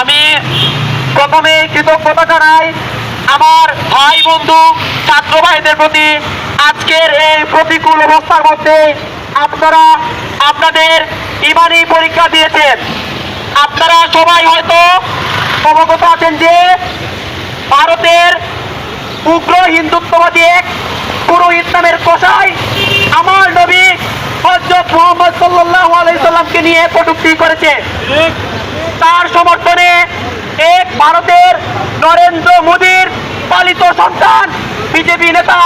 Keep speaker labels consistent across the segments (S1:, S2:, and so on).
S1: আমি প্রথমে কৃতজ্ঞতা জানাই আমার ভাই বন্ধু, ছাত্র ভাইদের প্রতি। আজকের এই প্রতিকূল অবস্থার মধ্যে আপনারা আপনাদের ইমানি পরীক্ষা দিয়েছেন। আপনারা সবাই হয়তো অবগত আছেন যে ভারতের উগ্র হিন্দুত্ববাদী এক পুরোহিত নামের কষাই আমার নবী হজরত মোহাম্মদ সাল্লাহ আলাইসাল্লামকে নিয়ে কটুক্তি করেছে। তার সমর্থনে এক ভারতের নরেন্দ্র মোদীর পালিত সন্তান বিজেপি নেতা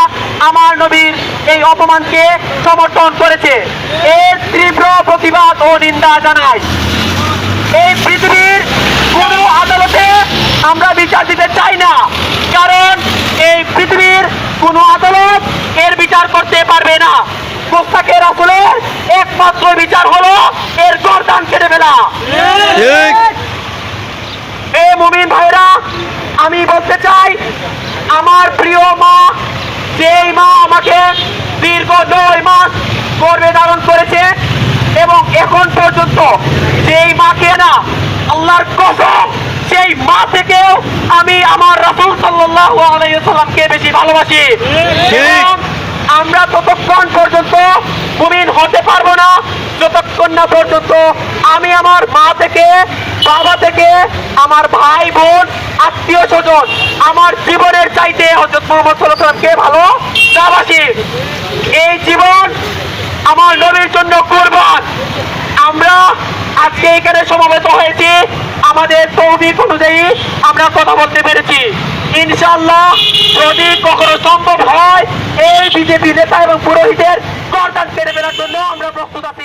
S1: আমার নবীর এই অপমানকে সমর্থন করেছে। এর তীব্র প্রতিবাদ ও নিন্দা জানায়। এই পৃথিবীর কোনো আদালতে আমরা বিচার দিতে চাই না, কারণ এই পৃথিবীর কোনো আদালত এর বিচার করতে পারবে না পোস্তাকের আসলের একমাত্র বিচার হলো এর
S2: ঠিক।
S1: এ মুমিন ভাইরা আমি বলতে চাই আমার প্রিয় মা যেই মা আমাকে দীর্ঘ নয় মাস গর্ভে ধারণ করেছে এবং এখন পর্যন্ত সেই মাকে না আল্লাহর কসম সেই মা থেকেও আমি আমার রাসূল সাল্লাল্লাহু আলাইহি সাল্লামকে বেশি ভালোবাসি। আমরা ততক্ষণ পর্যন্ত মুমিন হতে পারব না। যতক্ষণ না পর্যন্ত আমি আমার মা থেকে, বাবা থেকে, আমার ভাই, বোন, আত্মীয় স্বজন আমার জীবনের চাইতে হজরত মোহাম্মদ সাল্লামকে ভালো দাবাসি এই জীবন আমার নবীর জন্য কোরবান। আমরা আজকে এখানে সমবেত হয়েছি। আমাদের তৌফিক অনুযায়ী আমরা কথা বলতে পেরেছি। ইনশাল্লাহ যদি কখনো সম্ভব হয়, এই বিজেপি নেতা এবং পুরোহিতের গরদান কেড়ে ফেলার জন্য আমরা প্রস্তুত আছি।